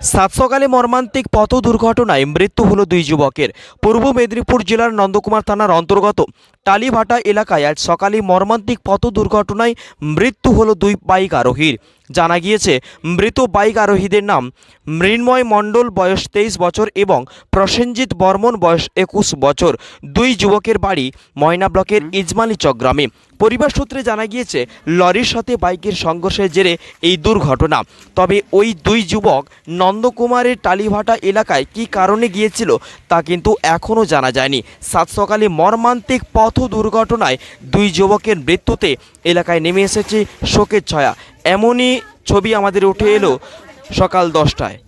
সাত সকালে মর্মান্তিক পথ দুর্ঘটনায় মৃত্যু হল দুই যুবকের। পূর্ব মেদিনীপুর জেলার নন্দকুমার থানার অন্তর্গত টালিভাটা এলাকায় আজ সকালে মর্মান্তিক পথ দুর্ঘটনায় মৃত্যু হল দুই বাইক আরোহীর। জানা গিয়েছে, মৃত বাইক আরোহীদের নাম মৃন্ময় মণ্ডল বয়স তেইশ বছর এবং প্রসেনজিৎ বর্মন বয়স একুশ বছর। দুই যুবকের বাড়ি ময়না ব্লকের ইজমালি চক গ্রামে পরিবার সূত্রে জানা গিয়েছে, লরির সাথে বাইকের সংঘর্ষের জেরে এই দুর্ঘটনা। তবে ওই দুই যুবক নন্দকুমারের টালিভাটা এলাকায় কী কারণে গিয়েছিল তা কিন্তু এখনও জানা যায়নি। সাত সকালে মর্মান্তিক পথ দুর্ঘটনায় দুই যুবকের মৃত্যুতে এলাকায় নেমে এসেছে শোকের ছায়া। এমনই ছবি আমাদের উঠে এলো সকাল দশটায়।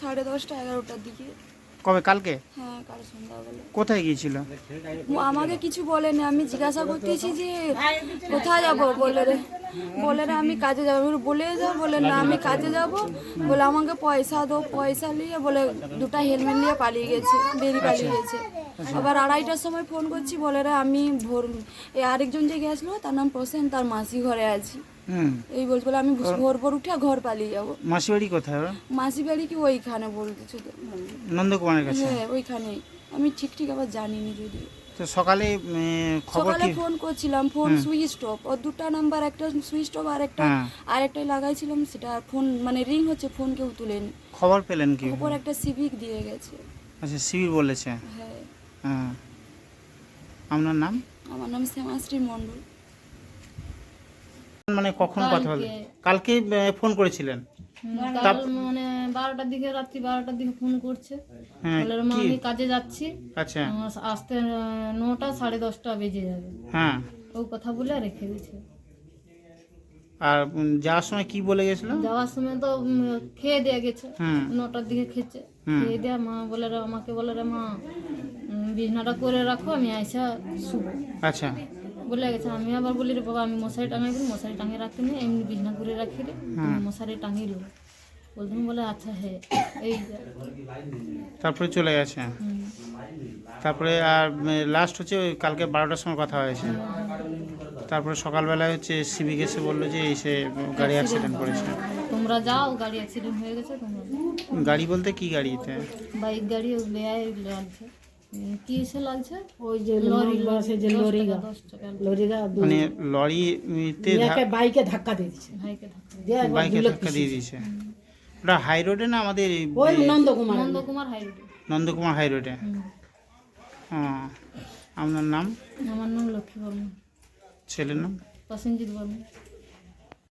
সাড়ে দশটা এগারোটার দিকে। কবে কালকে? হ্যাঁ কাল সন্ধ্যাবেলা। কোথায় গিয়েছিল? ও আমাকে কিছু বলেনি আমি জিজ্ঞাসা করতেছি যে কোথায় যাব? বলে রে বলে রে আমি কাজে যাব। বলে যাও বলে না আমি কাজে যাব। বলে আমাকে পয়সা দো পয়সা নিয়ে। বলে দুটা হেলমেট নিয়ে পালিয়ে গেছে বেরিয়ে পালিয়ে গেছে। আবার আড়াইটার সময় ফোন করছি বলে রে আমি ভোর এই আরেকজন যে গেছিল তার নাম প্রসেন তার মাসি ঘরে আছি। এই বলছে বলে আমি ভোর ভোর উঠে ঘর পালিয়ে যাব। মাসি বাড়ি কোথায়? মাসি বাড়ি কি ওইখানে বলতেছো নন্দকুমারের কাছে? হ্যাঁ ওইখানেই। আমি ঠিক ঠিক আবার জানিনি যদি। তো সকালে খবর সকালে ফোন করছিলাম ফোন সুইচ অফ ও দুটা নাম্বার একটা সুইচ অফ আর একটা হ্যাঁ। আর একটা লাগাইছিলাম সেটা ফোন মানে রিং হচ্ছে ফোন কেউ তুলেনি। খবর পেলেন কি? উপর একটা সিভিক দিয়ে গেছে। আচ্ছা শিবির বলেছে? হ্যাঁ। হ্যাঁ আপনার নাম? আমার নাম শ্যামাশ্রী মণ্ডল। মানে কখন কথা বলে কালকে ফোন করেছিলেন? কাল মানে বারোটার দিকে রাত্রি বারোটার দিকে ফোন করছে। হ্যাঁ বলে মা আমি কাজে যাচ্ছি। আচ্ছা। আসতে নটা সাড়ে দশটা বেজে যাবে। হ্যাঁ। ও কথা বলে রেখে দিয়েছে। আর যাওয়ার সময় কি বলে গেছিল? যাওয়ার সময় তো খেয়ে দিয়ে গেছে। নটার দিকে খেয়েছে। খেয়ে দেয়া মা বলে রে আমাকে বলে রে মা বিছনাটা করে রাখো আমি আইসা শুভ আচ্ছা। বলে গেছে আমি আবার বলি রে বাবা আমি মশারি টাঙাই বলি মশারি টাঙিয়ে রাখতে নেই এমনি বিছনা করে রাখি রে তুমি মশারি টাঙিয়ে দেবো বলতাম বলে আচ্ছা হ্যাঁ এই তারপরে চলে গেছে। তারপরে আর লাস্ট হচ্ছে ওই কালকে বারোটার সময় কথা হয়েছে। তারপরে সকালবেলায় হচ্ছে সিভিক এসে বলল যে এই সে গাড়ি অ্যাক্সিডেন্ট করেছে। তোমরা যাও গাড়ি অ্যাক্সিডেন্ট হয়ে গেছে তোমরা গাড়ি বলতে কি গাড়িতে? বাইক গাড়ি ও বেয়াই লাগছে উম, কি এসে লাগছে? ওই যে লরি বাসে যে লরি দশ মানে লরিতে ইয়াকে বাইকে ধাক্কা দিয়ে বাইকে ধাক্কা দিয়েছে ওটা হাই রোডে না আমাদের ওই নন্দকুমার নন্দকুমার হাইরোডে নন্দকুমার হাই রোডে হ্যাঁ আপনার নাম? আমার নাম লক্ষ্মী বর্মন। ছেলের নাম? প্রসেনজিৎ বর্মন।